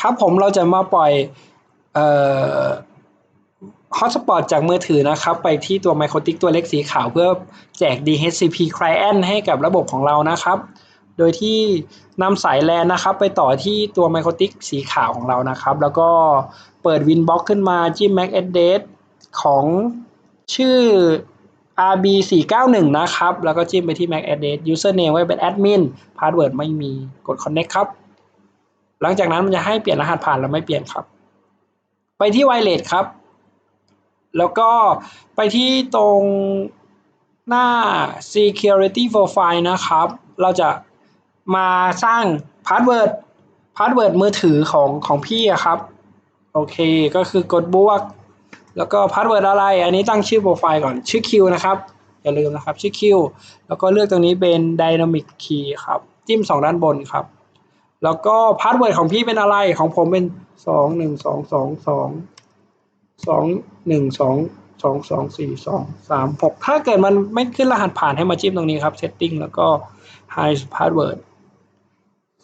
ครับผมเราจะมาปล่อยเอ่อฮอตสปอตจากมือถือนะครับ ไปที่ตัว m i c r o t i c ตัวเล็กสีขาวเพื่อแจก DHCP Client ให้กับระบบของเรานะครับ โดยที่นำสายแลนนะครับ ไปต่อที่ตัว m i c r o t i c สีขาวของเรานะครับ แล้วก็เปิด Winbox ขึ้นมาจิ้ม MAC address ของชื่อ RB 4 9 1 นะครับ แล้วก็จิ้มไปที่ MAC address username ไว้เป็น admin password ไม่มีกด connect ครับ หลังจากนั้นมันจะให้เปลี่ยนรหัสผ่านเราไม่เปลี่ยนครับ ไปที่ wireless ครับ แล้วก็ไปที่ตรงหน้า security profile นะครับ เราจะมาสร้าง password password มือถือของของพี่ครับ โอเคก็คือกดบวก แล้วก็ password อะไร อันนี้ตั้งชื่อโปรไฟล์ก่อนชื่อ Q นะครับ อย่าลืมนะครับชื่อ Q แล้วก็เลือกตรงนี้เป็น dynamic key ครับ จิ้มสองด้านบนครับ แล้วก็พาสเวิร์ดของพี่เป็นอะไรของผมเป็นสองหนึ่งสองสองสองสองหนึ่งสองสองสองสี่สองสามหกถ้าเกิดมันไม่ขึ้นรหัสผ่านให้มาจิ้มตรงนี้ครับ setting แล้วก็ hide password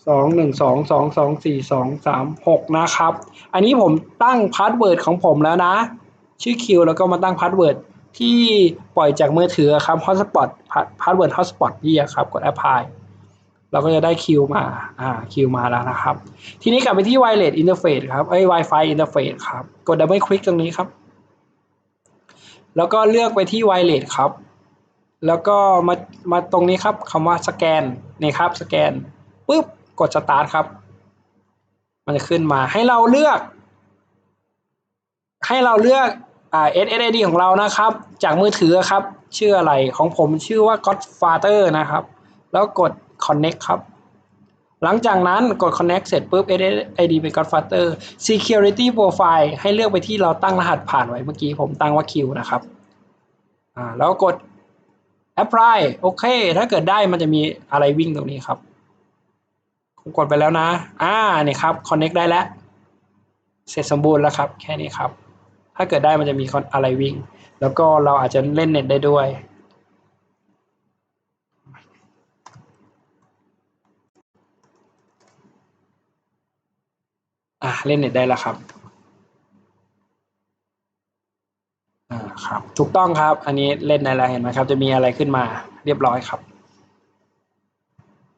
สองหนึ่งสองสองสองสี่สองสามหกนะครับ อันนี้ผมตั้งพาสเวิร์ดของผมแล้วนะ ชื่อคิวแล้วก็มาตั้งพาสเวิร์ดที่ปล่อยจากมือถือครับ hotspot พาสเวิร์ด hotspot นี่ครับ กด apply เราก็จะได้คิวมาอ่าคิวมาแล้วนะครับ ทีนี้กลับไปที่ wireless interface ครับเอ้ย Wi-Fi interface ครับ กด double click ตรงนี้ครับ แล้วก็เลือกไปที่ wireless ครับ แล้วก็มามาตรงนี้ครับคำว่าสแกนนี่ครับสแกนปุ๊บกด start ครับ มันจะขึ้นมาให้เราเลือก ให้เราเลือกอ่า SSID ของเรานะครับ จากมือถือครับ ชื่ออะไรของผมชื่อว่า Godfather นะครับ แล้วกด connect ครับ หลังจากนั้นกด connect เสร็จปุ๊บ SSID เป็น Godfather security profile ให้เลือกไปที่เราตั้งรหัสผ่านไว้เมื่อกี้ผมตั้งว่า Q นะครับอ่าแล้วกด apply โอเค ถ้าเกิดได้มันจะมีอะไรวิ่งตรงนี้ครับผมกดไปแล้วนะ อ่านี่ครับ connect ได้แล้ว เสร็จสมบูรณ์แล้วครับ แค่นี้ครับ ถ้าเกิดได้มันจะมีอะไรวิ่ง แล้วก็เราอาจจะเล่นเน็ตได้ด้วย อะเล่นเน็ตได้แล้วครับอ่าครับ ถูกต้องครับ อันนี้เล่นในอะไรเห็นไหมครับ จะมีอะไรขึ้นมาเรียบร้อยครับ